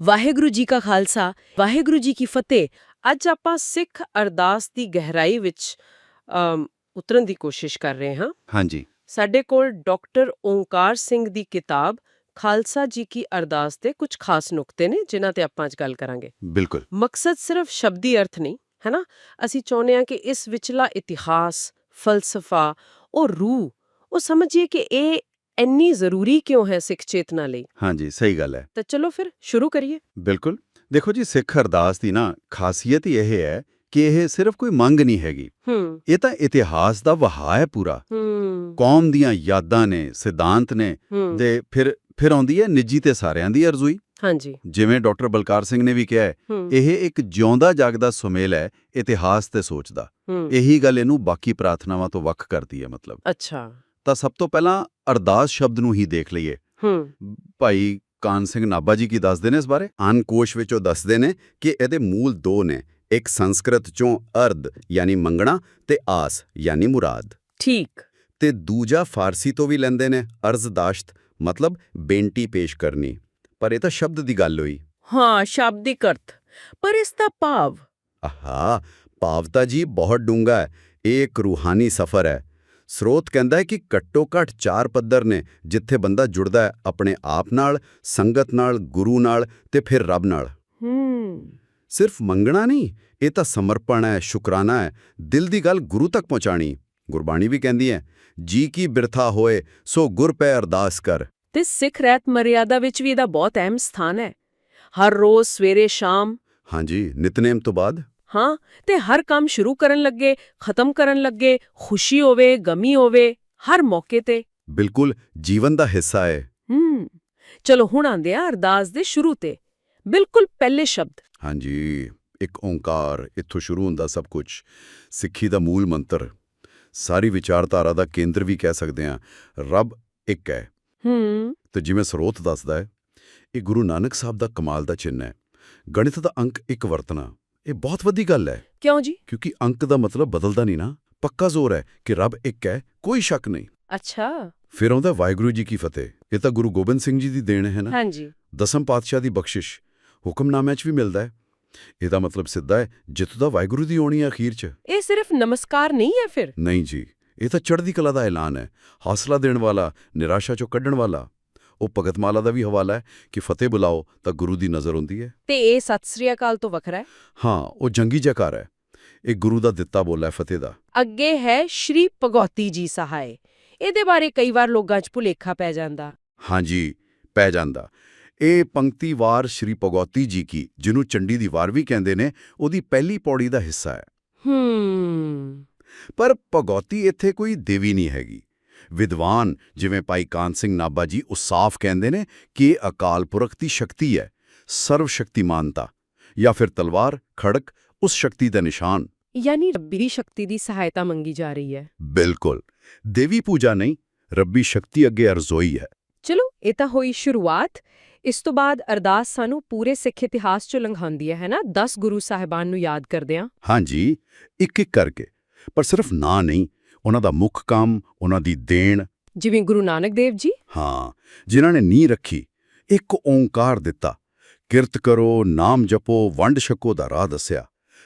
ਵਾਹਿਗੁਰੂ ਜੀ ਕਾ ਖਾਲਸਾ ਵਾਹਿਗੁਰੂ ਜੀ ਕੀ ਫਤਿਹ। ਅੱਜ ਆਪਾਂ ਸਿੱਖ ਅਰਦਾਸ ਦੀ ਗਹਿਰਾਈ ਵਿੱਚ ਉਤਰਨ ਦੀ ਕੋਸ਼ਿਸ਼ ਕਰ ਰਹੇ ਹਾਂ। ਹਾਂਜੀ। ਸਾਡੇ ਕੋਲ ਡਾਕਟਰ ਓਂਕਾਰ ਸਿੰਘ ਦੀ ਕਿਤਾਬ ਖਾਲਸਾ ਜੀ ਕੀ ਅਰਦਾਸ ਦੇ ਕੁਝ ਖਾਸ ਨੁਕਤੇ ਨੇ ਜਿਨ੍ਹਾਂ ਤੇ ਆਪਾਂ ਅੱਜ ਗੱਲ ਕਰਾਂਗੇ। ਬਿਲਕੁਲ। ਮਕਸਦ ਸਿਰਫ ਸ਼ਬਦੀ ਅਰਥ ਨਹੀਂ ਹੈ ਨਾ ਅਸੀਂ ਚਾਹੁੰਦੇ ਹਾਂ ਕਿ ਇਸ ਵਿਚਲਾ ਇਤਿਹਾਸ ਫਲਸਫਾ ਉਹ ਰੂਹ ਉਹ ਸਮਝੀਏ ਕਿ ਇਹ ਇੰਨੀ ਜ਼ਰੂਰੀ ਕਿਉਂ ਹੈ ਸਿੱਖ ਚੇਤਨਾ ਲਈ? ਹਾਂਜੀ ਸਹੀ ਗੱਲ ਹੈ। ਤਾਂ ਚਲੋ ਫਿਰ ਸ਼ੁਰੂ ਕਰੀਏ। ਬਿਲਕੁਲ। ਦੇਖੋ ਜੀ ਸਿੱਖ ਅਰਦਾਸ ਦੀ ਨਾ ਖਾਸੀਅਤ ਹੀ ਇਹ ਹੈ ਕਿ ਇਹ ਸਿਰਫ ਕੋਈ ਮੰਗ ਨਹੀਂ ਹੈਗੀ। ਹੂੰ। ਇਹ ਤਾਂ ਇਤਿਹਾਸ ਦਾ ਵਹਾਅ ਹੈ ਪੂਰਾ। ਹੂੰ। ਕੌਮ ਦੀਆਂ ਯਾਦਾਂ ਨੇ ਸਿਧਾਂਤ ਨੇ ਤੇ ਫਿਰ ਫਿਰ ਆਉਂਦੀ ਹੈ ਨਿੱਜੀ ਤੇ ਸਾਰਿਆਂ ਦੀ ਅਰਜ਼ੂਈ। ਹਾਂਜੀ। ਜਿਵੇਂ ਡਾਕਟਰ ਬਲਕਾਰ ਸਿੰਘ ਨੇ ਵੀ ਕਿਹਾ ਇਹ ਇੱਕ ਜਿਉਂਦਾ ਜਾਗਦਾ ਸੁਮੇਲ ਹੈ ਇਤਿਹਾਸ ਤੇ ਸੋਚ ਦਾ। ਇਹੀ ਗੱਲ ਇਹਨੂੰ ਬਾਕੀ ਪ੍ਰਾਰਥਨਾਵਾਂ ਤੋਂ ਵੱਖ ਕਰਦੀ ਹੈ ਮਤਲਬ। ਅੱਛਾ। ਤਾਂ ਸਭ ਤੋਂ ਪਹਿਲਾਂ ਅਰਦਾਸ ਸ਼ਬਦ ਨੂੰ ਹੀ ਦੇਖ ਲਈਏ। ਹੂੰ। ਭਾਈ ਕਾਨ ਸਿੰਘ ਨਾਭਾ ਜੀ ਕੀ ਦੱਸਦੇ ਨੇ ਇਸ ਬਾਰੇ? ਆਨ ਕੋਸ਼ ਵਿੱਚੋਂ ਦੱਸਦੇ ਨੇ ਕਿ ਇਹਦੇ ਮੂਲ ਦੋ ਨੇ ਇੱਕ ਸੰਸਕ੍ਰਿਤ ਚੋਂ ਅਰਧ ਯਾਨੀ ਮੰਗਣਾ ਤੇ ਆਸ ਯਾਨੀ ਮੁਰਾਦ। ਠੀਕ। ਤੇ ਦੂਜਾ ਫਾਰਸੀ ਤੋਂ ਵੀ ਲੈਂਦੇ ਨੇ ਅਰਜ਼ਦਾਸ਼ਤ ਮਤਲਬ ਬੇਨਤੀ ਪੇਸ਼ ਕਰਨੀ। ਪਰ ਇਹ ਤਾਂ ਸ਼ਬਦ ਦੀ ਗੱਲ ਹੋਈ। ਹਾਂ ਸ਼ਾਬਦਿਕ ਅਰਥ ਪਰ ਇਸ ਦਾ ਭਾਵ ਆਹਾ ਭਾਵਤਾ ਜੀ ਬਹੁਤ ਡੂੰਘਾ ਹੈ। ਇਹ ਇੱਕ ਰੂਹਾਨੀ ਸਫ਼ਰ ਹੈ। ਸਰੋਤ ਕਹਿੰਦਾ ਹੈ ਕਿ ਘੱਟੋ ਘੱਟ ਚਾਰ ਪੱਧਰ ਨੇ ਜਿੱਥੇ ਬੰਦਾ ਜੁੜਦਾ ਹੈ ਆਪਣੇ ਆਪ ਨਾਲ ਸੰਗਤ ਨਾਲ ਗੁਰੂ ਨਾਲ ਤੇ ਫਿਰ ਰੱਬ ਨਾਲ। ਹੂੰ। ਸਿਰਫ ਮੰਗਣਾ ਨਹੀਂ ਇਹ ਤਾਂ ਸਮਰਪਣ ਹੈ ਸ਼ੁਕਰਾਨਾ ਹੈ ਦਿਲ ਦੀ ਗੱਲ ਗੁਰੂ ਤੱਕ ਪਹੁੰਚਾਣੀ ਗੁਰਬਾਣੀ ਵੀ ਕਹਿੰਦੀ ਹੈ ਜੀ ਕੀ ਬਿਰਥਾ ਹੋਏ ਸੋ ਗੁਰ ਪੈ ਅਰਦਾਸ ਕਰ। ਤੇ ਸਿੱਖ ਰਹਿਤ ਮਰਿਆਦਾ ਵਿੱਚ ਵੀ ਇਹਦਾ ਬਹੁਤ ਅਹਿਮ ਸਥਾਨ ਹੈ। ਹਰ ਰੋਜ਼ ਸਵੇਰੇ ਸ਼ਾਮ ਹਾਂਜੀ ਨਿਤਨੇਮ ਤੋਂ ਬਾਅਦ? ਹਾਂ ਤੇ ਹਰ ਕੰਮ ਸ਼ੁਰੂ ਕਰਨ ਲੱਗੇ ਖਤਮ ਕਰਨ ਲੱਗੇ ਖੁਸ਼ੀ ਹੋਵੇ ਗਮੀ ਹੋਵੇ ਹਰ ਮੌਕੇ ਤੇ। ਬਿਲਕੁਲ ਜੀਵਨ ਦਾ ਹਿੱਸਾ ਹੈ ਹੂੰ ਚਲੋ ਹੁਣ ਆਂਦੇ ਆ ਅਰਦਾਸ ਦੇ ਸ਼ੁਰੂ ਤੇ। ਬਿਲਕੁਲ ਪਹਿਲੇ ਸ਼ਬਦ। ਹਾਂਜੀ ਇੱਕ ਓੰਕਾਰ ਇੱਥੋਂ ਸ਼ੁਰੂ ਹੁੰਦਾ ਸਭ ਕੁਝ ਸਿੱਖੀ ਦਾ ਮੂਲ ਮੰਤਰ। ਸਾਰੀ ਵਿਚਾਰਧਾਰਾ ਦਾ ਕੇਂਦਰ ਵੀ ਕਹਿ ਸਕਦੇ ਹਾਂ। ਰੱਬ ਇੱਕ ਹੈ। ਹੂੰ। ਤੇ ਜਿਵੇਂ ਸਰੋਤ ਦੱਸਦਾ ਹੈ ਇਹ ਗੁਰੂ ਨਾਨਕ ਸਾਹਿਬ ਦਾ ਕਮਾਲ ਦਾ ਚਿੰਨ੍ਹ ਹੈ। ਗਣਿਤ ਦਾ ਅੰਕ ਇੱਕ ਵਰਤਣਾ। ਇਹ ਬਹੁਤ ਵੱਡੀ ਗੱਲ ਹੈ। ਕਿਉਂ ਜੀ? ਕਿਉਂਕਿ ਅੰਕ ਦਾ ਮਤਲਬ ਬਦਲਦਾ ਨਹੀਂ ਨਾ। ਪੱਕਾ ਜ਼ੋਰ ਹੈ ਕਿ ਰੱਬ ਇੱਕ ਹੈ ਕੋਈ ਸ਼ੱਕ ਨਹੀਂ। ਅੱਛਾ। ਫਿਰ ਆਉਂਦਾ ਵਾਹਿਗੁਰੂ ਜੀ ਕੀ ਫਤਿਹ। ਇਹ ਤਾਂ ਗੁਰੂ ਗੋਬਿੰਦ ਸਿੰਘ ਜੀ ਦੀ ਦੇਣ ਹੈ ਨਾ। ਹਾਂਜੀ। ਦਸਮ ਪਾਤਸ਼ਾਹ ਦੀ ਬਖਸ਼ਿਸ਼। ਹੁਕਮਨਾਮਿਆਂ 'ਚ ਵੀ ਮਿਲਦਾ ਹੈ। ਇਹਦਾ ਮਤਲਬ ਸਿੱਧਾ ਹੈ ਜਿੱਤ ਦਾ ਵਾਹਿਗੁਰੂ ਦੀ ਹੋਣੀ ਹੈ ਅਖੀਰ 'ਚ। ਇਹ ਸਿਰਫ ਨਮਸਕਾਰ ਨਹੀਂ ਹੈ ਫਿਰ? ਨਹੀਂ ਜੀ ਇਹ ਤਾਂ ਚੜ੍ਹਦੀ ਕਲਾ ਦਾ ਐਲਾਨ ਹੈ। ਹੌਸਲਾ ਦੇਣ ਵਾਲਾ ਨਿਰਾਸ਼ਾ 'ਚੋਂ ਕੱਢਣ ਵਾਲਾ। ਉਹ ਭਗਤਮਾਲਾ ਦਾ ਵੀ ਹਵਾਲਾ ਹੈ ਕਿ ਫਤਿਹ ਬੁਲਾਓ ਤਾਂ ਗੁਰੂ ਦੀ ਨਜ਼ਰ ਹੁੰਦੀ ਹੈ। ਤੇ ਇਹ ਸਤਿ ਸ੍ਰੀ ਅਕਾਲ ਤੋਂ ਵੱਖਰਾ ਹੈ? ਹਾਂ ਉਹ ਜੰਗੀ ਜਕਾਰ ਹੈ। ਇਹ ਗੁਰੂ ਦਾ ਦਿੱਤਾ ਬੋਲਾ ਹੈ ਫਤਿਹ ਦਾ। ਅੱਗੇ ਹੈ ਸ਼੍ਰੀ ਭਗੌਤੀ ਜੀ ਸਹਾਇ ਇਹਦੇ ਬਾਰੇ ਕਈ ਵਾਰ ਲੋਕਾਂ 'ਚ ਭੁਲੇਖਾ ਪੈ ਜਾਂਦਾ। ਹਾਂਜੀ ਪੈ ਜਾਂਦਾ। ਇਹ ਪੰਕਤੀ ਵਾਰ ਸ਼੍ਰੀ ਭਗਵਤੀ ਜੀ ਕੀ ਜਿਹਨੂੰ ਚੰਡੀ ਦੀ ਵਾਰ ਵੀ ਕਹਿੰਦੇ ਨੇ ਉਹਦੀ ਪਹਿਲੀ ਪੌੜੀ ਦਾ ਹਿੱਸਾ ਹੈ। ਹੂੰ। ਪਰ ਭਗਵਤੀ ਇੱਥੇ ਕੋਈ ਦੇਵੀ ਨਹੀਂ ਹੈਗੀ। ਵਿਦਵਾਨ ਜਿਵੇਂ ਭਾਈ ਕਾਨ ਸਿੰਘ ਨਾਭਾ ਜੀ ਉਹ ਸਾਫ਼ ਕਹਿੰਦੇ ਨੇ ਕਿ ਅਕਾਲ ਪੁਰਖ ਦੀ ਸ਼ਕਤੀ ਹੈ ਸਰਵ ਸ਼ਕਤੀਮਾਨਤਾ ਜਾਂ ਫਿਰ ਤਲਵਾਰ ਖੜਕ ਉਸ ਸ਼ਕਤੀ ਦਾ ਨਿਸ਼ਾਨ। ਯਾਨੀ ਰੱਬੀ ਸ਼ਕਤੀ ਦੀ ਸਹਾਇਤਾ ਮੰਗੀ ਜਾ ਰਹੀ ਹੈ। ਬਿਲਕੁਲ। ਦੇਵੀ ਪੂਜਾ ਨਹੀਂ ਰੱਬੀ ਸ਼ਕਤੀ ਅੱਗੇ ਅਰਜ਼ੋਈ ਹੈ। ਚਲੋ ਇਹ ਤਾਂ ਹੋਈ ਸ਼ੁਰੂਆਤ। ਇਸ ਤੋਂ ਬਾਅਦ ਅਰਦਾਸ ਸਾਨੂੰ ਪੂਰੇ ਸਿੱਖ ਇਤਿਹਾਸ ਚੋਂ ਲੰਘਾਉਂਦੀ ਹੈ ਹੈ ਨਾ? 10 ਗੁਰੂ ਸਾਹਿਬਾਨ ਨੂੰ ਯਾਦ ਕਰਦੇ ਹਾਂ। ਹਾਂਜੀ ਇੱਕ ਇੱਕ ਕਰਕੇ। ਪਰ ਸਿਰਫ ਨਾਂ ਨਹੀਂ ਉਹਨਾਂ ਦਾ ਮੁੱਖ ਕੰਮ ਉਹਨਾਂ ਦੀ ਦੇਣ। ਜਿਵੇਂ ਗੁਰੂ ਨਾਨਕ ਦੇਵ ਜੀ? ਹਾਂ ਜਿਨ੍ਹਾਂ ਨੇ ਨੀਂਹ ਰੱਖੀ ਇੱਕ ਓੰਕਾਰ ਦਿੱਤਾ। ਕਿਰਤ ਕਰੋ ਨਾਮ ਜਪੋ ਵੰਡ ਛਕੋ ਦਾ ਰਾਹ ਦੱਸਿਆ।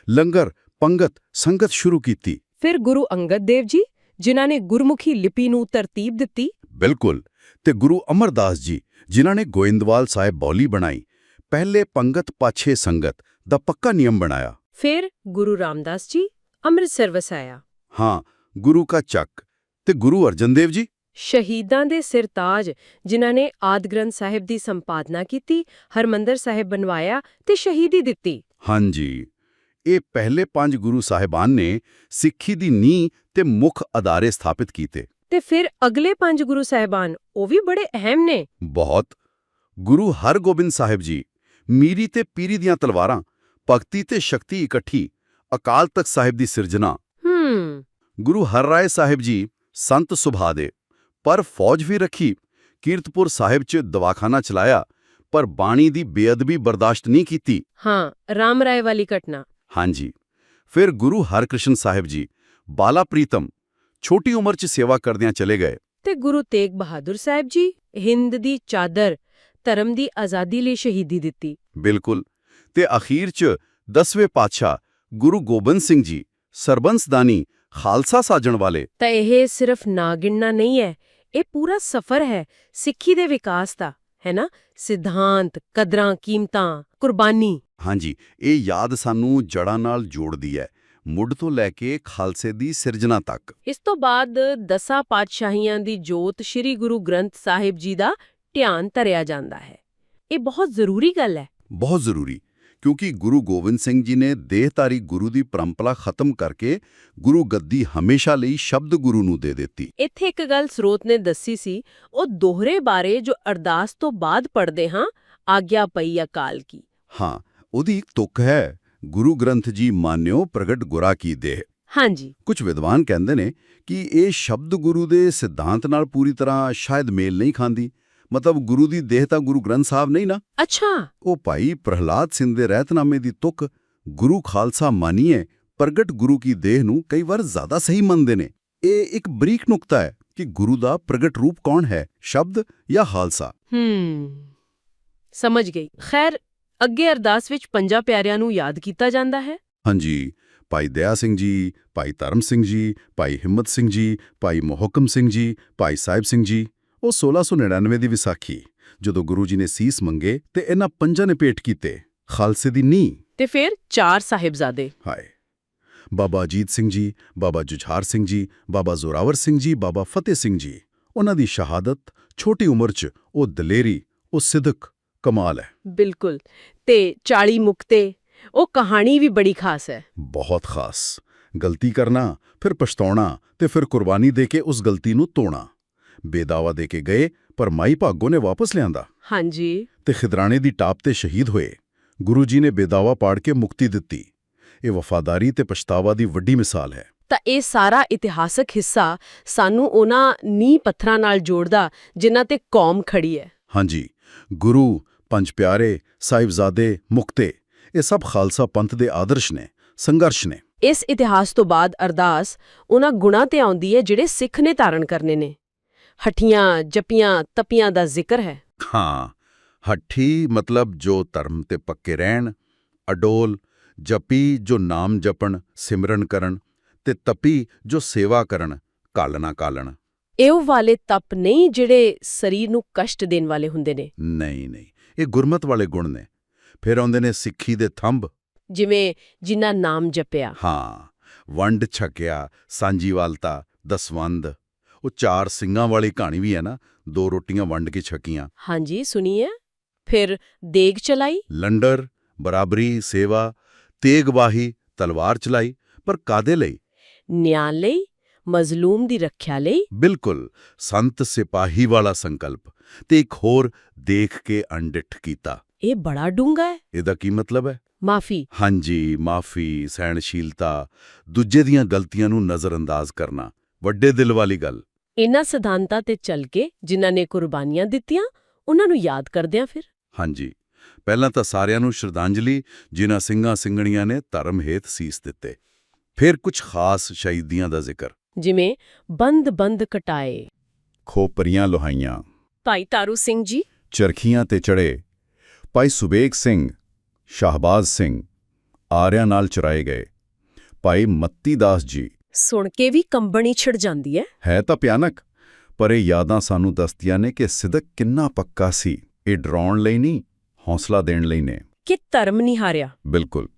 ਲੰਗਰ ਪੰਗਤ ਸੰਗਤ ਸ਼ੁਰੂ ਕੀਤੀ। ਫਿਰ ਗੁਰੂ ਅੰਗਦ ਦੇਵ ਜੀ ਜਿਨ੍ਹਾਂ ਨੇ ਗੁਰਮੁਖੀ ਲਿਪੀ ਨੂੰ ਤਰਤੀਬ ਦਿੱਤੀ? ਬਿਲਕੁਲ ਤੇ ਗੁਰੂ ਅਮਰਦਾਸ ਜੀ ਜਿਨ੍ਹਾਂ ਨੇ ਗੋਇੰਦਵਾਲ ਸਾਹਿਬ ਬੌਲੀ ਬਣਾਈ। ਪਹਿਲੇ ਪੰਗਤ ਪਾਛੇ ਸੰਗਤ ਦਾ ਪੱਕਾ ਨਿਯਮ ਬਣਾਇਆ। ਫਿਰ ਗੁਰੂ ਰਾਮਦਾਸ ਜੀ ਅੰਮ੍ਰਿਤਸਰ ਵਸਾਇਆ। ਹਾਂ ਗੁਰੂ ਕਾ ਚੱਕ ਤੇ ਗੁਰੂ ਅਰਜਨ ਦੇਵ ਜੀ? ਸ਼ਹੀਦਾਂ ਦੇ ਸਿਰਤਾਜ ਜਿਨ੍ਹਾਂ ਨੇ ਆਦ ਗ੍ਰੰਥ ਸਾਹਿਬ ਦੀ ਸੰਪਾਦਨਾ ਕੀਤੀ ਹਰਮੰਦਰ ਸਾਹਿਬ ਬਣਵਾਇਆ ਤੇ ਸ਼ਹੀਦੀ ਦਿੱਤੀ। ਹਾਂਜੀ ਇਹ ਪਹਿਲੇ ਪੰਜ ਗੁਰੂ ਸਾਹਿਬਾਨ ਨੇ ਸਿੱਖੀ ਦੀ ਨੀਂਹ ਤੇ ਮੁੱਖ ਅਦਾਰੇ ਸਥਾਪਿਤ ਕੀਤੇ। ਤੇ ਫਿਰ ਅਗਲੇ ਪੰਜ ਗੁਰੂ ਸਾਹਿਬਾਨ ਉਹ ਵੀ ਬੜੇ ਅਹਿਮ ਨੇ। ਬਹੁਤ। ਗੁਰੂ ਹਰਗੋਬਿੰਦ ਸਾਹਿਬ ਜੀ ਮੀਰੀ ਤੇ ਪੀਰੀ ਦੀਆਂ ਤਲਵਾਰਾਂ ਭਗਤੀ ਤੇ ਸ਼ਕਤੀ ਇਕੱਠੀ ਅਕਾਲ ਤਖਤ ਸਾਹਿਬ ਦੀ ਸਿਰਜਣਾ। ਹੂੰ। ਗੁਰੂ ਹਰਰਾਏ ਸਾਹਿਬ ਜੀ ਸੰਤ ਸੁਭਾ ਦੇ। ਪਰ ਫੌਜ ਵੀ ਰੱਖੀ ਕੀਰਤਪੁਰ ਸਾਹਿਬ 'ਚ ਦਵਾਖਾਨਾ ਚਲਾਇਆ ਪਰ ਬਾਣੀ ਦੀ ਬੇਅਦਬੀ ਬਰਦਾਸ਼ਤ ਨਹੀਂ ਕੀਤੀ। ਹਾਂ ਰਾਮ ਰਾਏ ਵਾਲੀ ਘਟਨਾ। ਹਾਂਜੀ। ਫਿਰ ਗੁਰੂ ਹਰਕ੍ਰਿਸ਼ਨ ਸਾਹਿਬ ਜੀ ਬਾਲਾ ਪ੍ਰੀਤਮ ਛੋਟੀ ਉਮਰ 'ਚ ਸੇਵਾ ਕਰਦਿਆਂ ਚਲੇ ਗਏ। ਤੇ ਗੁਰੂ ਤੇਗ ਬਹਾਦਰ ਸਾਹਿਬ ਜੀ ਹਿੰਦ ਦੀ ਚਾਦਰ ਧਰਮ ਦੀ ਆਜ਼ਾਦੀ ਲਈ ਸ਼ਹੀਦੀ ਦਿੱਤੀ। ਬਿਲਕੁਲ। ਤੇ ਅਖੀਰ 'ਚ ਦਸਵੇਂ ਪਾਤਸ਼ਾਹ ਗੁਰੂ ਗੋਬਿੰਦ ਸਿੰਘ ਜੀ ਸਰਬੰਸਦਾਨੀ ਖਾਲਸਾ ਸਾਜਣ ਵਾਲੇ। ਤਾਂ ਇਹ ਸਿਰਫ ਨਾ ਗਿਣਨਾ ਨਹੀਂ ਹੈ ਇਹ ਪੂਰਾ ਸਫ਼ਰ ਹੈ ਸਿੱਖੀ ਦੇ ਵਿਕਾਸ ਦਾ ਹੈ ਨਾ? ਸਿਧਾਂਤ ਕਦਰਾਂ ਕੀਮਤਾਂ ਕੁਰਬਾਨੀ। ਹਾਂਜੀ ਇਹ ਯਾਦ ਸਾਨੂੰ ਜੜਾਂ ਨਾਲ ਜੋੜਦੀ ਹੈ ਮੁੱਢ ਤੋਂ ਲੈ ਕੇ ਖਾਲਸੇ ਦੀ ਸਿਰਜਣਾ ਤੱਕ। ਇਸ ਤੋਂ ਬਾਅਦ ਦਸਾਂ ਪਾਤਸ਼ਾਹੀਆਂ ਦੀ ਜੋਤ ਸ੍ਰੀ ਗੁਰੂ ਗ੍ਰੰਥ ਸਾਹਿਬ ਜੀ ਦਾ ਧਿਆਨ ਧਰਿਆ ਜਾਂਦਾ ਹੈ। ਇਹ ਬਹੁਤ ਜ਼ਰੂਰੀ ਗੱਲ ਹੈ। ਬਹੁਤ ਜ਼ਰੂਰੀ। ਕਿਉਂਕਿ ਗੁਰੂ ਗੋਬਿੰਦ ਸਿੰਘ ਜੀ ਨੇ ਦੇਹਧਾਰੀ ਗੁਰੂ ਦੀ ਪਰੰਪਰਾ ਖਤਮ ਕਰਕੇ ਗੁਰੂ ਗੱਦੀ ਹਮੇਸ਼ਾ ਲਈ ਸ਼ਬਦ ਗੁਰੂ ਨੂੰ ਦੇ ਦਿੱਤੀ। ਇੱਥੇ ਇੱਕ ਗੱਲ ਸਰੋਤ ਨੇ ਦੱਸੀ ਸੀ ਉਹ ਦੋਹਰੇ ਬਾਰੇ ਜੋ ਅਰਦਾਸ ਤੋਂ ਬਾਅਦ ਪੜ੍ਹਦੇ ਹਾਂ ਆਗਿਆ ਪਈ ਅਕਾਲ ਕੀ। ਹਾਂ ਉਹਦੀ ਇੱਕ ਤੁਕ ਹੈ ਗੁਰੂ ਗ੍ਰੰਥ ਜੀ ਮਾਨਿਓ ਪ੍ਰਗਟ ਗੁਰਾ ਕੀ ਦੇਹ। ਹਾਂਜੀ। ਕੁਝ ਵਿਦਵਾਨ ਕਹਿੰਦੇ ਨੇ ਕਿ ਇਹ ਸ਼ਬਦ ਗੁਰੂ ਦੇ ਸਿਧਾਂਤ ਨਾਲ ਪੂਰੀ ਤਰ੍ਹਾਂ ਸ਼ਾਇਦ ਮੇਲ ਨਹੀਂ ਖਾਂਦੀ। ਮਤਲਬ ਗੁਰੂ ਦੀ ਦੇਹ ਤਾਂ ਗੁਰੂ ਗ੍ਰੰਥ ਸਾਹਿਬ ਨਹੀਂ ਨਾ। ਅੱਛਾ। ਉਹ ਭਾਈ ਪ੍ਰਹਲਾਦ ਸਿੰਘ ਦੇ ਰਹਿਤਨਾਮੇ ਦੀ ਤੁਕ ਗੁਰੂ ਖਾਲਸਾ ਮਾਨੀਏ ਪ੍ਰਗਟ ਗੁਰੂ ਕੀ ਦੇਹ ਨੂੰ ਕਈ ਵਾਰ ਜ਼ਿਆਦਾ ਸਹੀ ਮੰਨਦੇ ਨੇ। ਇਹ ਇੱਕ ਬਰੀਕ ਨੁਕਤਾ ਹੈ ਕਿ ਗੁਰੂ ਦਾ ਪ੍ਰਗਟ ਰੂਪ ਕੌਣ ਹੈ ਸ਼ਬਦ ਜਾਂ ਖਾਲਸਾ ਹੂੰ ਸਮਝ ਗਈ। ਖੈਰ ਅੱਗੇ ਅਰਦਾਸ ਵਿੱਚ ਪੰਜਾਂ ਪਿਆਰਿਆਂ ਨੂੰ ਯਾਦ ਕੀਤਾ ਜਾਂਦਾ ਹੈ? ਹਾਂਜੀ ਭਾਈ ਦਇਆ ਸਿੰਘ ਜੀ ਭਾਈ ਧਰਮ ਸਿੰਘ ਜੀ ਭਾਈ ਹਿੰਮਤ ਸਿੰਘ ਜੀ ਭਾਈ ਮੋਹਕਮ ਸਿੰਘ ਜੀ ਭਾਈ ਸਾਹਿਬ ਸਿੰਘ ਜੀ। ਉਹ 1699 ਦੀ ਵਿਸਾਖੀ ਜਦੋਂ ਗੁਰੂ ਜੀ ਨੇ ਸੀਸ ਮੰਗੇ ਤੇ ਇਹਨਾਂ ਪੰਜਾਂ ਨੇ ਭੇਟ ਕੀਤੇ ਖਾਲਸੇ ਦੀ ਨੀਂਹ। ਤੇ ਫਿਰ ਚਾਰ ਸਾਹਿਬਜ਼ਾਦੇ। ਹਾਏ। ਬਾਬਾ ਅਜੀਤ ਸਿੰਘ ਜੀ ਬਾਬਾ ਜੁਝਾਰ ਸਿੰਘ ਜੀ ਬਾਬਾ ਜ਼ੋਰਾਵਰ ਸਿੰਘ ਜੀ ਬਾਬਾ ਫਤਿਹ ਸਿੰਘ ਜੀ ਉਹਨਾਂ ਦੀ ਸ਼ਹਾਦਤ ਛੋਟੀ ਉਮਰ 'ਚ ਉਹ ਦਲੇਰੀ ਉਹ ਸਿਦਕ ਕਮਾਲ ਹੈ। ਬਿਲਕੁਲ। ਤੇ 40 ਮੁਕਤੇ ਉਹ ਕਹਾਣੀ ਵੀ ਬੜੀ ਖਾਸ ਹੈ। ਬਹੁਤ ਖਾਸ। ਗਲਤੀ ਕਰਨਾ ਫਿਰ ਪਛਤਾਉਣਾ ਤੇ ਫਿਰ ਕੁਰਬਾਨੀ ਦੇ ਕੇ ਉਸ ਗਲਤੀ ਨੂੰ ਤੋਣਾ। ਬੇਦਾਵਾ ਦੇ ਕੇ ਗਏ ਪਰ ਮਾਈ ਭਾਗੋ ਨੇ ਵਾਪਸ ਲਿਆਂਦਾ। ਹਾਂਜੀ। ਤੇ ਖਿਦਰਾਣੇ ਦੀ ਟਾਪ ਤੇ ਸ਼ਹੀਦ ਹੋਏ। ਗੁਰੂ ਜੀ ਨੇ ਬੇਦਾਵਾ ਪਾੜ ਕੇ ਮੁਕਤੀ ਦਿੱਤੀ। ਇਹ ਵਫਾਦਾਰੀ ਤੇ ਪਛਤਾਵਾ ਦੀ ਵੱਡੀ ਮਿਸਾਲ ਹੈ। ਤਾਂ ਇਹ ਸਾਰਾ ਇਤਿਹਾਸਕ ਹਿੱਸਾ ਸਾਨੂੰ ਉਹਨਾਂ ਨੀਂਹ ਪੱਥਰਾਂ ਨਾਲ ਜੋੜਦਾ ਜਿਨ੍ਹਾਂ ਤੇ ਕੌਮ ਖੜੀ ਹੈ। ਹਾਂਜੀ। ਗੁਰੂ ਪੰਜ ਪਿਆਰੇ ਸਾਹਿਬਜ਼ਾਦੇ ਮੁਕਤੇ ਇਹ ਸਭ ਖਾਲਸਾ ਪੰਥ ਦੇ ਆਦਰਸ਼ ਨੇ ਸੰਘਰਸ਼ ਨੇ। ਇਸ ਇਤਿਹਾਸ ਤੋਂ ਬਾਅਦ ਅਰਦਾਸ ਉਹਨਾਂ ਗੁਣਾਂ ਤੇ ਆਉਂਦੀ ਹੈ ਜਿਹੜੇ ਸਿੱਖ ਨੇ ਧਾਰਨ ਕਰਨੇ ਨੇ। ਹਠੀਆਂ ਜਪੀਆਂ ਤਪੀਆਂ ਦਾ ਜ਼ਿਕਰ ਹੈ। ਹਾਂ ਹੱਠੀ ਮਤਲਬ ਜੋ ਧਰਮ ਤੇ ਪੱਕੇ ਰਹਿਣ ਅਡੋਲ ਜਪੀ ਜੋ ਨਾਮ ਜਪਣ ਸਿਮਰਨ ਕਰਨ ਤੇ ਤਪੀ ਜੋ ਸੇਵਾ ਕਰਨ ਕਾਲਣਾ ਕਾਲਣ। ਇਹ ਉਹ ਵਾਲੇ ਤਪ ਨਹੀਂ ਜਿਹੜੇ ਸਰੀਰ ਨੂੰ ਕਸ਼ਟ ਦੇਣ ਵਾਲੇ ਹੁੰਦੇ ਨੇ। ਨਹੀਂ ਨਹੀਂ ਇਹ ਗੁਰਮਤ ਵਾਲੇ ਗੁਣ ਨੇ। ਫਿਰ ਆਉਂਦੇ ਨੇ ਸਿੱਖੀ ਦੇ ਥੰਬ ਜਿਵੇਂ ਜਿਨ੍ਹਾਂ ਨਾਮ ਜਪਿਆ। ਹਾਂ ਵੰਡ ਛਕਿਆ ਸਾਂਝੀਵਾਲਤਾ ਦਸਵੰਦ ਉਹ ਚਾਰ ਸਿੰਘਾਂ ਵਾਲੀ ਕਹਾਣੀ ਵੀ ਹੈ ਨਾ ਦੋ ਰੋਟੀਆਂ ਵੰਡ ਕੇ ਛਕੀਆਂ। ਹਾਂਜੀ ਸੁਣੀਏ। ਫਿਰ ਦੇਗ ਚਲਾਈ? ਲੰਡਰ ਬਰਾਬਰੀ ਸੇਵਾ ਤੇਗਵਾਹੀ ਤਲਵਾਰ ਚਲਾਈ ਪਰ ਕਾਦੇ ਲਈ? ਨਿਆਂ ਲਈ ਮਜ਼ਲੂਮ ਦੀ ਰੱਖਿਆ ਲਈ? ਬਿਲਕੁਲ ਸੰਤ ਸਿਪਾਹੀ ਵਾਲਾ ਸੰਕਲਪ ਤੇ ਇੱਕ ਹੋਰ ਦੇਖ ਕੇ ਅਣਡਿੱਠ ਕੀਤਾ। ਇਹ ਬੜਾ ਡੂੰਗਾ ਹੈ। ਇਹਦਾ ਕੀ ਮਤਲਬ ਹੈ? ਮਾਫੀ। ਹਾਂਜੀ ਮਾਫੀ ਸਹਿਣਸ਼ੀਲਤਾ ਦੂਜੇ ਦੀਆਂ ਗਲਤੀਆਂ ਨੂੰ ਨਜ਼ਰਅੰਦਾਜ਼ ਕਰਨਾ ਵੱਡੇ ਦਿਲ ਵਾਲੀ ਗੱਲ। ਇਹਨਾਂ ਸਿਧਾਂਤਾਂ ਤੇ ਚੱਲ ਕੇ ਜਿਨ੍ਹਾਂ ਨੇ ਕੁਰਬਾਨੀਆਂ ਦਿੱਤੀਆਂ ਉਹਨਾਂ ਨੂੰ ਯਾਦ ਕਰਦਿਆਂ ਫਿਰ? ਹਾਂਜੀ। ਪਹਿਲਾਂ ਤਾਂ ਸਾਰਿਆਂ ਨੂੰ ਸ਼ਰਧਾਂਜਲੀ ਜਿਨ੍ਹਾਂ ਸਿੰਘਾਂ ਸਿੰਘਣੀਆਂ ਨੇ ਧਰਮ ਹੇਤ ਸੀਸ ਦਿੱਤੇ। ਫਿਰ ਕੁਝ ਖਾਸ ਸ਼ਹੀਦੀਆਂ ਦਾ ਜ਼ਿਕਰ। ਜਿਵੇਂ ਬੰਦ-ਬੰਦ ਕਟਾਏ। ਖੋਪਰੀਆਂ ਲੋਹਾਈਆਂ। ਭਾਈ ਤਾਰੂ ਸਿੰਘ ਜੀ। ਚਰਖੀਆਂ ਤੇ ਚੜੇ। ਭਾਈ ਸੁਬੇਗ ਸਿੰਘ ਸ਼ਾਹਬਾਜ਼ ਸਿੰਘ ਆਰਿਆਂ ਨਾਲ ਚਰਾਏ ਗਏ। ਭਾਈ ਮੱਤੀ ਦਾਸ ਜੀ। ਸੁਣ ਕੇ ਵੀ ਕੰਬਣੀ ਛਿੜ ਜਾਂਦੀ ਹੈ। ਹੈ ਤਾਂ ਭਿਆਨਕ ਪਰ ਇਹ ਯਾਦਾਂ ਸਾਨੂੰ ਦੱਸਦੀਆਂ ਨੇ ਕਿ ਸਿਦਕ ਕਿੰਨਾ ਪੱਕਾ ਸੀ। ਇਹ ਡਰਾਉਣ ਲਈ ਨਹੀਂ ਹੌਸਲਾ ਦੇਣ ਲਈ ਨੇ। ਕਿ ਧਰਮ ਨਹੀਂ ਹਾਰਿਆ। ਬਿਲਕੁਲ।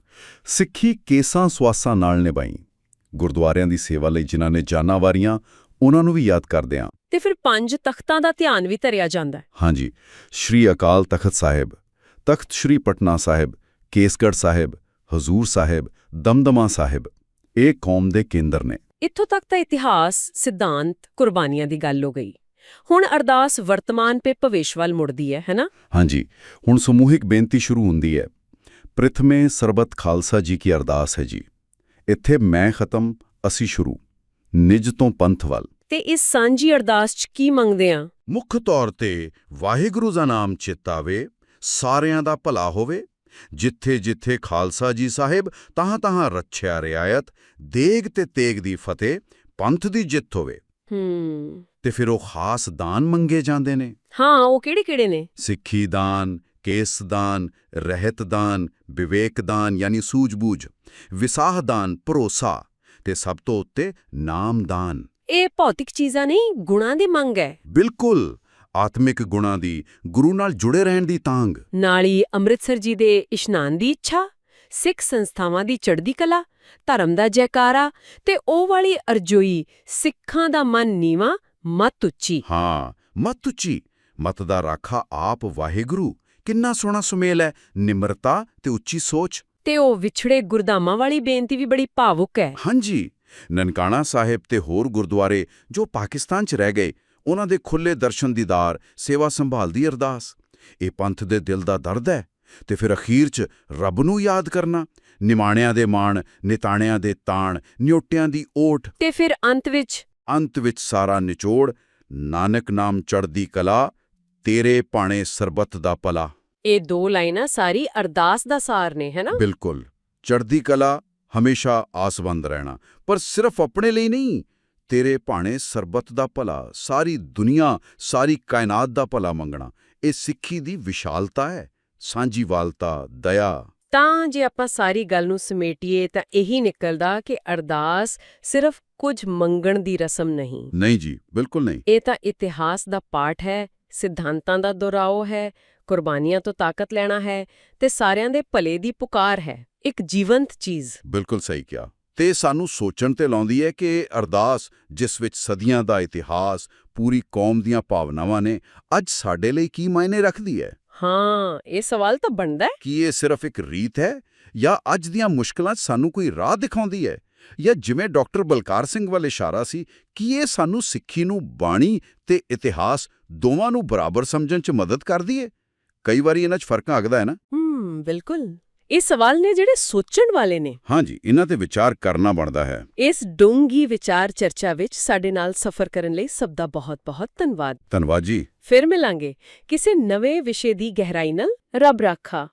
ਸਿੱਖੀ ਕੇਸਾਂ ਸਵਾਸਾਂ ਨਾਲ ਨਿਭਾਈ। ਗੁਰਦੁਆਰਿਆਂ ਦੀ ਸੇਵਾ ਲਈ ਜਿਨ੍ਹਾਂ ਨੇ ਜਾਨਾਂ ਵਾਰੀਆਂ ਉਹਨਾਂ ਨੂੰ ਵੀ ਯਾਦ ਕਰਦੇ ਹਾਂ। ਤੇ ਫਿਰ ਪੰਜ ਤਖਤਾਂ ਦਾ ਧਿਆਨ ਵੀ ਧਰਿਆ ਜਾਂਦਾ ਹੈ। ਹਾਂਜੀ। ਸ਼੍ਰੀ ਅਕਾਲ ਤਖਤ ਸਾਹਿਬ ਤਖਤ ਸ਼੍ਰੀ ਪਟਨਾ ਸਾਹਿਬ ਕੇਸਗੜ੍ਹ ਸਾਹਿਬ ਹਜ਼ੂਰ ਸਾਹਿਬ ਦਮਦਮਾ ਸਾਹਿਬ। ਇਹ ਕੌਮ ਦੇ ਕੇਂਦਰ ਨੇ। ਇੱਥੋਂ ਤੱਕ ਤਾਂ ਇਤਿਹਾਸ ਸਿਧਾਂਤ ਕੁਰਬਾਨੀਆਂ ਦੀ ਗੱਲ ਹੋ ਗਈ। ਹੁਣ ਅਰਦਾਸ ਵਰਤਮਾਨ ਤੇ ਭਵਿੱਖ ਵੱਲ ਮੁੜਦੀ ਹੈ ਹੈਨਾ ਹਾਂਜੀ। ਹੁਣ ਸਮੂਹਿਕ ਬੇਨਤੀ ਸ਼ੁਰੂ ਹੁੰਦੀ ਹੈ। ਪ੍ਰਥਮੇ ਸਰਬਤ ਖਾਲਸਾ ਜੀ ਕੀ ਅਰਦਾਸ ਹੈ ਜੀ। ਇੱਥੇ ਮੈਂ ਖਤਮ ਅਸੀਂ ਸ਼ੁਰੂ। ਨਿਜ ਤੋਂ ਪੰਥ ਵੱਲ। ਤੇ ਇਸ ਸਾਂਝੀ ਅਰਦਾਸ 'ਚ ਕੀ ਮੰਗਦੇ ਆ? ਮੁੱਖ ਤੌਰ ਤੇ ਵਾਹਿਗੁਰੂ ਦਾ ਨਾਮ ਚਿਤਾਵੇ ਸਾਰਿਆਂ ਦਾ ਭਲਾ ਹੋਵੇ ਜਿੱਥੇ ਜਿੱਥੇ ਖਾਲਸਾ ਜੀ ਸਾਹਿਬ ਤਹਾਂ ਤਹਾਂ ਰੱਛਿਆ ਰਿਆਇਤ ਦੇਗ ਤੇ ਤੇਗ ਦੀ ਫਤਿਹ ਪੰਥ ਦੀ ਜਿੱਤ ਹੋਵੇ। ਹੂੰ। ਤੇ ਫਿਰ ਉਹ ਖਾਸ ਦਾਨ ਮੰਗੇ ਜਾਂਦੇ ਨੇ। ਹਾਂ ਉਹ ਕਿਹੜੇ-ਕਿਹੜੇ ਨੇ? ਸਿੱਖੀ ਦਾਨ ਕੇਸ ਦਾਨ ਰਹਿਤ ਦਾਨ ਵਿਵੇਕ ਦਾਨ ਯਾਨੀ ਸੂਝ-ਬੂਝ ਵਿਸਾਹ ਦਾਨ ਭਰੋਸਾ ਤੇ ਸਭ ਤੋਂ ਉੱਤੇ ਨਾਮ ਦਾਨ। ਇਹ ਭੌਤਿਕ ਚੀਜ਼ਾਂ ਨਹੀਂ ਗੁਣਾਂ ਦੀ ਮੰਗ ਹੈ। ਬਿਲਕੁਲ। ਆਤਮਿਕ ਗੁਣਾਂ ਦੀ ਗੁਰੂ ਨਾਲ ਜੁੜੇ ਰਹਿਣ ਦੀ ਤਾਂਗ ਨਾਲ ਹੀ ਅੰਮ੍ਰਿਤਸਰ ਜੀ ਦੇ ਇਸ਼ਨਾਨ ਦੀ ਇੱਛਾ ਸਿੱਖ ਸੰਸਥਾਵਾਂ ਦੀ ਚੜ੍ਹਦੀ ਕਲਾ ਧਰਮ ਦਾ ਜੈਕਾਰਾ ਤੇ ਉਹ ਵਾਲੀ ਅਰਜੋਈ ਸਿੱਖਾਂ ਦਾ ਮਨ ਨੀਵਾ ਮਤ ਉੱਚੀ। ਹਾਂ ਮਤ ਉੱਚੀ। ਮਤ ਦਾ ਰਾਖਾ ਆਪ ਵਾਹਿਗੁਰੂ। ਕਿੰਨਾ ਸੋਹਣਾ ਸੁਮੇਲ ਹੈ। ਨਿਮਰਤਾ ਤੇ ਉੱਚੀ ਸੋਚ। ਤੇ ਉਹ ਵਿਛੜੇ ਗੁਰਧਾਮਾਂ ਵਾਲੀ ਬੇਨਤੀ ਵੀ ਬੜੀ ਭਾਵੁਕ ਹੈ। ਹਾਂਜੀ। ਨਨਕਾਣਾ ਸਾਹਿਬ ਤੇ ਹੋਰ ਗੁਰਦੁਆਰੇ ਜੋ ਪਾਕਿਸਤਾਨ 'ਚ ਰਹਿ ਗਏ ਉਹਨਾਂ ਦੇ ਖੁੱਲੇ ਦਰਸ਼ਨ ਦੀਦਾਰ ਸੇਵਾ ਸੰਭਾਲ ਦੀ ਅਰਦਾਸ। ਇਹ ਪੰਥ ਦੇ ਦਿਲ ਦਾ ਦਰਦ ਹੈ ਤੇ ਫਿਰ ਅਖੀਰ 'ਚ ਰੱਬ ਨੂੰ ਯਾਦ ਕਰਨਾ ਨਿਮਾਣਿਆਂ ਦੇ ਮਾਣ ਨਿਤਾਣਿਆਂ ਦੇ ਤਾਣ ਨਿਉਟਿਆਂ ਦੀ ਓਟ। ਤੇ ਫਿਰ ਅੰਤ ਵਿੱਚ? ਅੰਤ ਵਿੱਚ ਸਾਰਾ ਨਿਚੋੜ ਨਾਨਕ ਨਾਮ ਚੜ੍ਹਦੀ ਕਲਾ ਤੇਰੇ ਪਾਣੇ ਸਰਬੱਤ ਦਾ ਭਲਾ। ਇਹ ਦੋ ਲਾਈਨਾਂ ਸਾਰੀ ਅਰਦਾਸ ਦਾ ਸਾਰ ਨੇ ਹੈਨਾ ਬਿਲਕੁਲ। ਚੜ੍ਹਦੀ ਕਲਾ ਹਮੇਸ਼ਾ ਆਸਵੰਦ ਰਹਿਣਾ। ਪਰ ਸਿਰਫ ਆਪਣੇ ਲਈ ਨਹੀਂ ਤੇਰੇ ਭਾਣੇ ਸਰਬੱਤ ਦਾ ਭਲਾ ਸਾਰੀ ਦੁਨੀਆ ਸਾਰੀ ਕਾਇਨਾਤ ਦਾ ਭਲਾ ਮੰਗਣਾ। ਇਹ ਸਿੱਖੀ ਦੀ ਵਿਸ਼ਾਲਤਾ ਹੈ ਸਾਂਝੀਵਾਲਤਾ ਦਇਆ। ਤਾਂ ਜੇ ਆਪਾਂ ਸਾਰੀ ਗੱਲ ਨੂੰ ਸਮੇਟੀਏ ਤਾਂ ਇਹੀ ਨਿਕਲਦਾ ਕਿ ਅਰਦਾਸ ਸਿਰਫ ਕੁਝ ਮੰਗਣ ਦੀ ਰਸਮ ਨਹੀਂ। ਨਹੀਂ ਜੀ ਬਿਲਕੁਲ ਨਹੀਂ। ਇਹ ਤਾਂ ਇਤਿਹਾਸ ਦਾ ਪਾਠ ਹੈ ਸਿਧਾਂਤਾਂ ਦਾ ਦੁਹਰਾਓ ਹੈ ਕੁਰਬਾਨੀਆਂ ਤੋਂ ਤਾਕਤ ਲੈਣਾ ਹੈ ਤੇ ਸਾਰਿਆਂ ਦੇ ਭਲੇ ਦੀ ਪੁਕਾਰ ਹੈ। ਇੱਕ ਜੀਵੰਤ ਚੀਜ਼। ਬਿਲਕੁਲ ਸਹੀ ਕਿਹਾ। ਤੇ ਸਾਨੂੰ ਸੋਚਣ ਤੇ ਲਾਉਂਦੀ ਹੈ ਕਿ ਇਹ ਅਰਦਾਸ ਜਿਸ ਵਿੱਚ ਸਦੀਆਂ ਦਾ ਇਤਿਹਾਸ ਪੂਰੀ ਕੌਮ ਦੀਆਂ ਭਾਵਨਾਵਾਂ ਨੇ ਅੱਜ ਸਾਡੇ ਲਈ ਕੀ ਮਾਇਨੇ ਰੱਖਦੀ ਹੈ? ਹਾਂ ਇਹ ਸਵਾਲ ਤਾਂ ਬਣਦਾ ਹੈ। ਕੀ ਇਹ ਸਿਰਫ ਇੱਕ ਰੀਤ ਹੈ? ਜਾਂ ਅੱਜ ਦੀਆਂ ਮੁਸ਼ਕਲਾਂ 'ਚ ਸਾਨੂੰ ਕੋਈ ਰਾਹ ਦਿਖਾਉਂਦੀ ਹੈ? ਜਾਂ ਜਿਵੇਂ ਡਾਕਟਰ ਬਲਕਾਰ ਸਿੰਘ ਵੱਲ ਇਸ਼ਾਰਾ ਸੀ ਕੀ ਇਹ ਸਾਨੂੰ ਸਿੱਖੀ ਨੂੰ ਬਾਣੀ ਤੇ ਇਤਿਹਾਸ ਦੋਵਾਂ ਨੂੰ ਬਰਾਬਰ ਸਮਝਣ 'ਚ ਮਦਦ ਕਰਦੀ ਹੈ? ਕਈ ਵਾਰੀ ਇਹਨਾਂ 'ਚ ਫ਼ਰਕ ਆਗਦਾ ਹੈ ਨਾ। ਹੂੰ ਬਿਲਕੁਲ। ਇਹ ਸਵਾਲ ਨੇ ਜਿਹੜੇ ਸੋਚਣ ਵਾਲੇ ਨੇ। ਹਾਂਜੀ ਇਹਨਾਂ ਤੇ ਵਿਚਾਰ ਕਰਨਾ ਬਣਦਾ ਹੈ। ਇਸ ਡੂੰਗੀ ਵਿਚਾਰ ਚਰਚਾ ਵਿੱਚ ਸਾਡੇ ਨਾਲ ਸਫ਼ਰ ਕਰਨ ਲਈ ਸਭ ਦਾ ਬਹੁਤ-ਬਹੁਤ ਧੰਨਵਾਦ। ਧੰਨਵਾਦ ਜੀ। ਫਿਰ ਮਿਲਾਂਗੇ ਕਿਸੇ ਨਵੇਂ ਵਿਸ਼ੇ ਦੀ ਗਹਿਰਾਈ ਨਾਲ। ਰੱਬ ਰਾਖਾ।